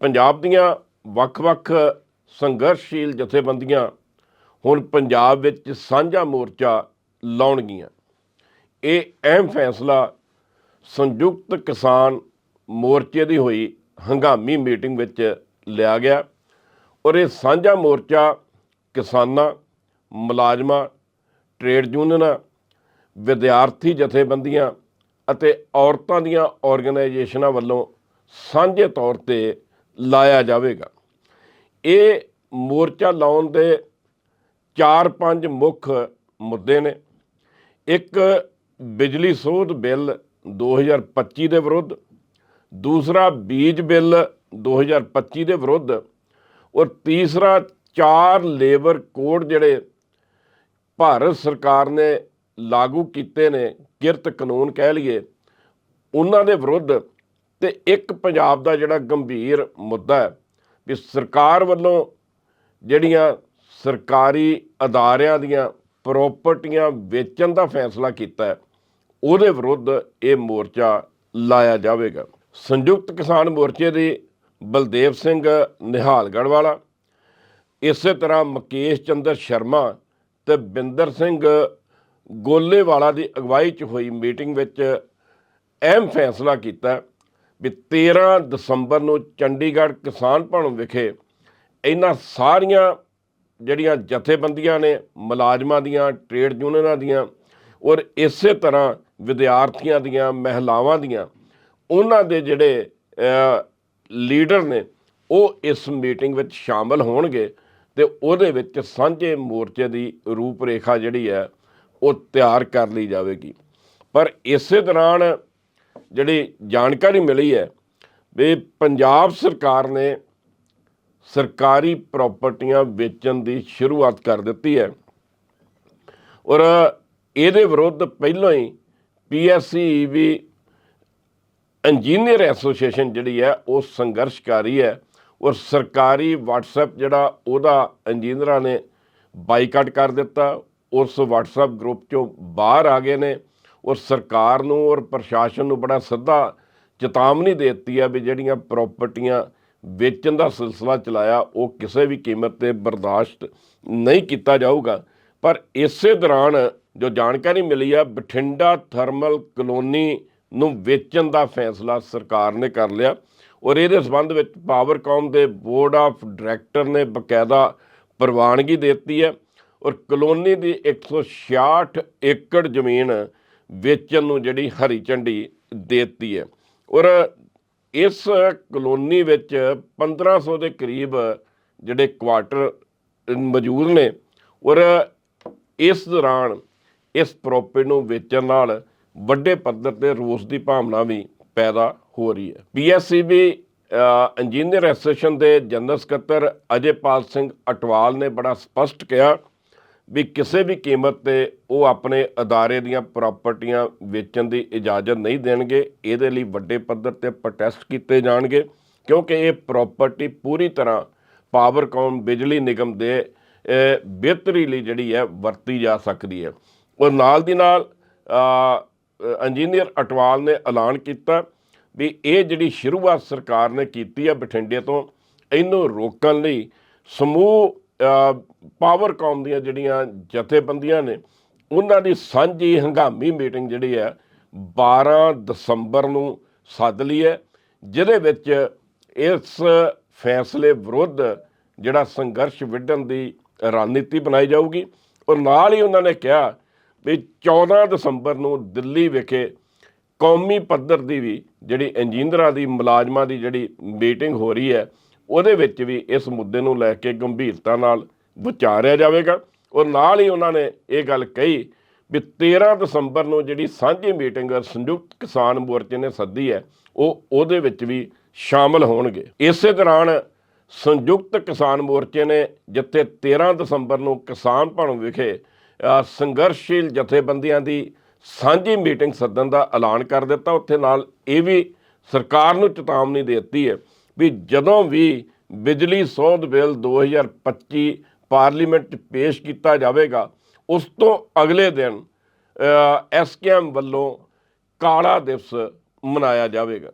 ਪੰਜਾਬ ਦੀਆਂ ਵੱਖ-ਵੱਖ ਸੰਘਰਸ਼ੀਲ ਜਥੇਬੰਦੀਆਂ ਹੁਣ ਪੰਜਾਬ ਵਿੱਚ ਸਾਂਝਾ ਮੋਰਚਾ ਲਾਉਣਗੀਆਂ। ਇਹ ਅਹਿਮ ਫੈਸਲਾ ਸੰਯੁਕਤ ਕਿਸਾਨ ਮੋਰਚੇ ਦੀ ਹੋਈ ਹੰਗਾਮੀ ਮੀਟਿੰਗ ਵਿੱਚ ਲਿਆ ਗਿਆ ਔਰ ਇਹ ਸਾਂਝਾ ਮੋਰਚਾ ਕਿਸਾਨਾਂ, ਮੁਲਾਜ਼ਮਾਂ, ਟ੍ਰੇਡ ਯੂਨੀਅਨਾਂ, ਵਿਦਿਆਰਥੀ ਜਥੇਬੰਦੀਆਂ ਅਤੇ ਔਰਤਾਂ ਦੀਆਂ ਆਰਗੇਨਾਈਜੇਸ਼ਨਾਂ ਵੱਲੋਂ ਸਾਂਝੇ ਤੌਰ ਤੇ ਲਾਇਆ ਜਾਵੇਗਾ। ਇਹ ਮੋਰਚਾ ਲਾਉਣ ਦੇ ਚਾਰ ਪੰਜ ਮੁੱਖ ਮੁੱਦੇ ਨੇ। ਇੱਕ, ਬਿਜਲੀ ਸੋਧ ਬਿੱਲ 2025 ਦੇ ਵਿਰੁੱਧ। ਦੂਸਰਾ, ਬੀਜ ਬਿੱਲ 2025 ਦੇ ਵਿਰੁੱਧ। ਔਰ ਤੀਸਰਾ, ਚਾਰ ਲੇਬਰ ਕੋਡ ਜਿਹੜੇ ਭਾਰਤ ਸਰਕਾਰ ਨੇ ਲਾਗੂ ਕੀਤੇ ਨੇ, ਕਿਰਤ ਕਾਨੂੰਨ ਕਹਿ ਲਈਏ, ਉਹਨਾਂ ਦੇ ਵਿਰੁੱਧ ਤੇ ਇੱਕ ਪੰਜਾਬ ਦਾ ਜਿਹੜਾ ਗੰਭੀਰ ਮੁੱਦਾ ਹੈ ਵੀ ਸਰਕਾਰ ਵੱਲੋਂ ਜਿਹੜੀਆਂ ਸਰਕਾਰੀ ਅਦਾਰਿਆਂ ਦੀਆਂ ਪ੍ਰਾਪਰਟੀਆਂ ਵੇਚਣ ਦਾ ਫੈਸਲਾ ਕੀਤਾ ਉਹਦੇ ਵਿਰੁੱਧ ਇਹ ਮੋਰਚਾ ਲਾਇਆ ਜਾਵੇਗਾ। ਸੰਯੁਕਤ ਕਿਸਾਨ ਮੋਰਚੇ ਦੇ ਬਲਦੇਵ ਸਿੰਘ ਨਿਹਾਲਗੜ੍ਹ ਵਾਲਾ ਇਸੇ ਤਰ੍ਹਾਂ ਮੁਕੇਸ਼ ਚੰਦਰ ਸ਼ਰਮਾ ਤੇ ਬਿੰਦਰ ਸਿੰਘ ਗੋਲੇਵਾਲਾ ਦੀ ਅਗਵਾਈ 'ਚ ਹੋਈ ਮੀਟਿੰਗ ਵਿੱਚ ਅਹਿਮ ਫੈਸਲਾ ਕੀਤਾ ਵੀ 13 ਦਸੰਬਰ ਨੂੰ ਚੰਡੀਗੜ੍ਹ ਕਿਸਾਨ ਭਵਨ ਵਿਖੇ ਇਹਨਾਂ ਸਾਰੀਆਂ ਜਿਹੜੀਆਂ ਜਥੇਬੰਦੀਆਂ ਨੇ, ਮੁਲਾਜ਼ਮਾਂ ਦੀਆਂ, ਟ੍ਰੇਡ ਯੂਨੀਅਨਾਂ ਦੀਆਂ ਔਰ ਇਸੇ ਤਰ੍ਹਾਂ ਵਿਦਿਆਰਥੀਆਂ ਦੀਆਂ, ਮਹਿਲਾਵਾਂ ਦੀਆਂ, ਉਹਨਾਂ ਦੇ ਜਿਹੜੇ ਲੀਡਰ ਨੇ, ਉਹ ਇਸ ਮੀਟਿੰਗ ਵਿੱਚ ਸ਼ਾਮਲ ਹੋਣਗੇ ਤੇ ਉਹਦੇ ਵਿੱਚ ਸਾਂਝੇ ਮੋਰਚੇ ਦੀ ਰੂਪਰੇਖਾ ਜਿਹੜੀ ਹੈ, ਉਹ ਤਿਆਰ ਕਰ ਲਈ ਜਾਵੇਗੀ। ਪਰ ਇਸੇ ਦੌਰਾਨ ਜਿਹੜੀ ਜਾਣਕਾਰੀ ਮਿਲੀ ਹੈ ਵੀ ਪੰਜਾਬ ਸਰਕਾਰ ਨੇ ਸਰਕਾਰੀ ਪ੍ਰਾਪਰਟੀਆਂ ਵੇਚਣ ਦੀ ਸ਼ੁਰੂਆਤ ਕਰ ਦਿੱਤੀ ਹੈ। ਔਰ ਇਹਦੇ ਵਿਰੁੱਧ ਪਹਿਲਾਂ ਹੀ ਪੀਐਸਸੀ ਵੀ ਇੰਜੀਨੀਅਰ ਐਸੋਸੀਏਸ਼ਨ ਜਿਹੜੀ ਹੈ, ਉਹ ਸੰਘਰਸ਼ ਕਰ ਰਹੀ ਹੈ ਔਰ ਸਰਕਾਰੀ WhatsApp ਜਿਹੜਾ ਉਹਦਾ ਇੰਜੀਨੀਅਰਾਂ ਨੇ ਬਾਈਕਾਟ ਕਰ ਦਿੱਤਾ। ਉਸ WhatsApp ਗਰੁੱਪ ਚੋਂ ਬਾਹਰ ਆ ਗਏ ਨੇ ਔਰ ਸਰਕਾਰ ਨੂੰ ਔਰ ਪ੍ਰਸ਼ਾਸਨ ਨੂੰ ਬੜਾ ਸਿੱਧਾ ਚੇਤਾਵਨੀ ਦੇ ਦਿੱਤੀ ਆ ਵੀ ਜਿਹੜੀਆਂ ਪ੍ਰਾਪਰਟੀਆਂ ਵੇਚਣ ਦਾ ਸਿਲਸਿਲਾ ਚਲਾਇਆ, ਉਹ ਕਿਸੇ ਵੀ ਕੀਮਤ ਤੇ ਬਰਦਾਸ਼ਤ ਨਹੀਂ ਕੀਤਾ ਜਾਊਗਾ। ਪਰ ਇਸੇ ਦੌਰਾਨ ਜੋ ਜਾਣਕਾਰੀ ਮਿਲੀ ਆ, ਬਠਿੰਡਾ ਥਰਮਲ ਕਲੋਨੀ ਨੂੰ ਵੇਚਣ ਦਾ ਫੈਸਲਾ ਸਰਕਾਰ ਨੇ ਕਰ ਲਿਆ ਔਰ ਇਹਦੇ ਸਬੰਧ ਵਿੱਚ ਪਾਵਰਕਾਮ ਦੇ ਬੋਰਡ ਆਫ ਡਾਇਰੈਕਟਰ ਨੇ ਬਕਾਇਦਾ ਪ੍ਰਵਾਨਗੀ ਦੇ ਦਿੱਤੀ ਹੈ ਔਰ ਕਲੋਨੀ ਦੀ 166 ਏਕੜ ਜ਼ਮੀਨ ਵੇਚਣ ਨੂੰ ਜਿਹੜੀ ਹਰੀ ਝੰਡੀ ਦੇ ਦਿੱਤੀ ਹੈ। ਔਰ ਇਸ ਕਲੋਨੀ ਵਿੱਚ 1500 ਦੇ ਕਰੀਬ ਜਿਹੜੇ ਕੁਆਟਰ ਮੌਜੂਦ ਨੇ, ਔਰ ਇਸ ਦੌਰਾਨ ਇਸ ਪ੍ਰੋਪਰਟੀ ਨੂੰ ਵੇਚਣ ਨਾਲ ਵੱਡੇ ਪੱਧਰ ਤੇ ਰੋਸ ਦੀ ਭਾਵਨਾ ਵੀ ਪੈਦਾ ਹੋ ਰਹੀ ਹੈ। ਪੀਐਸਸੀਬੀ ਇੰਜੀਨੀਅਰ ਐਸੋਸੀਏਸ਼ਨ ਦੇ ਜਨਰਲ ਸਕੱਤਰ ਅਜੇਪਾਲ ਸਿੰਘ ਅਟਵਾਲ ਨੇ ਬੜਾ ਸਪਸ਼ਟ ਕਿਹਾ ਵੀ ਕਿਸੇ ਵੀ ਕੀਮਤ ਤੇ ਉਹ ਆਪਣੇ ਅਦਾਰੇ ਦੀਆਂ ਪ੍ਰਾਪਰਟੀਆਂ ਵੇਚਣ ਦੀ ਇਜਾਜ਼ਤ ਨਹੀਂ ਦੇਣਗੇ, ਇਹਦੇ ਲਈ ਵੱਡੇ ਪੱਧਰ ਤੇ ਪ੍ਰੋਟੈਸਟ ਕੀਤੇ ਜਾਣਗੇ, ਕਿਉਂਕਿ ਇਹ ਪ੍ਰਾਪਰਟੀ ਪੂਰੀ ਤਰ੍ਹਾਂ ਪਾਵਰਕੌਮ ਬਿਜਲੀ ਨਿਗਮ ਦੇ ਬਿਹਤਰੀ ਲਈ ਜਿਹੜੀ ਹੈ ਵਰਤੀ ਜਾ ਸਕਦੀ ਹੈ। ਔਰ ਨਾਲ ਦੀ ਨਾਲ ਇੰਜੀਨੀਅਰ ਅਟਵਾਲ ਨੇ ਐਲਾਨ ਕੀਤਾ ਵੀ ਇਹ ਜਿਹੜੀ ਸ਼ੁਰੂਆਤ ਸਰਕਾਰ ਨੇ ਕੀਤੀ ਹੈ ਬਠਿੰਡੇ ਤੋਂ, ਇਹਨੂੰ ਰੋਕਣ ਲਈ ਸਮੂਹ ਅ, ਪਾਵਰਕਾਮ ਦੀਆਂ ਜਿਹੜੀਆਂ ਜਥੇਬੰਦੀਆਂ ਨੇ ਉਹਨਾਂ ਦੀ ਸਾਂਝੀ ਹੰਗਾਮੀ ਮੀਟਿੰਗ ਜਿਹੜੀ ਹੈ 12 ਦਸੰਬਰ ਨੂੰ ਸੱਦ ਲਈ ਹੈ ਜਿਹਦੇ ਵਿੱਚ ਇਸ ਫੈਸਲੇ ਵਿਰੁੱਧ ਜਿਹੜਾ ਸੰਘਰਸ਼ ਵਿੱਢਣ ਦੀ ਰਣਨੀਤੀ ਬਣਾਈ ਜਾਊਗੀ। ਔਰ ਨਾਲ ਹੀ ਉਹਨਾਂ ਨੇ ਕਿਹਾ ਵੀ 14 ਦਸੰਬਰ ਨੂੰ ਦਿੱਲੀ ਵਿਖੇ ਕੌਮੀ ਪੱਧਰ ਦੀ ਵੀ ਜਿਹੜੀ ਇੰਜੀਨੀਅਰਾਂ ਦੀ ਮੁਲਾਜ਼ਮਾਂ ਦੀ ਜਿਹੜੀ ਮੀਟਿੰਗ ਹੋ ਰਹੀ ਹੈ ਉਹਦੇ ਵਿੱਚ ਵੀ ਇਸ ਮੁੱਦੇ ਨੂੰ ਲੈ ਕੇ ਗੰਭੀਰਤਾ ਨਾਲ ਵਿਚਾਰਿਆ ਜਾਵੇਗਾ। ਔਰ ਨਾਲ ਹੀ ਉਹਨਾਂ ਨੇ ਇਹ ਗੱਲ ਕਹੀ ਵੀ 13 ਦਸੰਬਰ ਨੂੰ ਜਿਹੜੀ ਸਾਂਝੀ ਮੀਟਿੰਗ ਸੰਯੁਕਤ ਕਿਸਾਨ ਮੋਰਚੇ ਨੇ ਸੱਦੀ ਹੈ, ਉਹ ਉਹਦੇ ਵਿੱਚ ਵੀ ਸ਼ਾਮਲ ਹੋਣਗੇ। ਇਸੇ ਦੌਰਾਨ ਸੰਯੁਕਤ ਕਿਸਾਨ ਮੋਰਚੇ ਨੇ ਜਿੱਥੇ 13 ਦਸੰਬਰ ਨੂੰ ਕਿਸਾਨ ਭਵਨ ਵਿਖੇ ਸੰਘਰਸ਼ੀਲ ਜਥੇਬੰਦੀਆਂ ਦੀ ਸਾਂਝੀ ਮੀਟਿੰਗ ਸੱਦਣ ਦਾ ਐਲਾਨ ਕਰ ਦਿੱਤਾ, ਉੱਥੇ ਨਾਲ ਇਹ ਵੀ ਸਰਕਾਰ ਨੂੰ ਚੇਤਾਵਨੀ ਦੇ ਦਿੱਤੀ ਹੈ ਵੀ ਜਦੋਂ ਵੀ ਬਿਜਲੀ ਸੋਧ ਬਿੱਲ 2025 ਪਾਰਲੀਮੈਂਟ 'ਚ ਪੇਸ਼ ਕੀਤਾ ਜਾਵੇਗਾ, ਉਸ ਤੋਂ ਅਗਲੇ ਦਿਨ ਐਸਕੇਐਮ ਵੱਲੋਂ ਕਾਲਾ ਦਿਵਸ ਮਨਾਇਆ ਜਾਵੇਗਾ।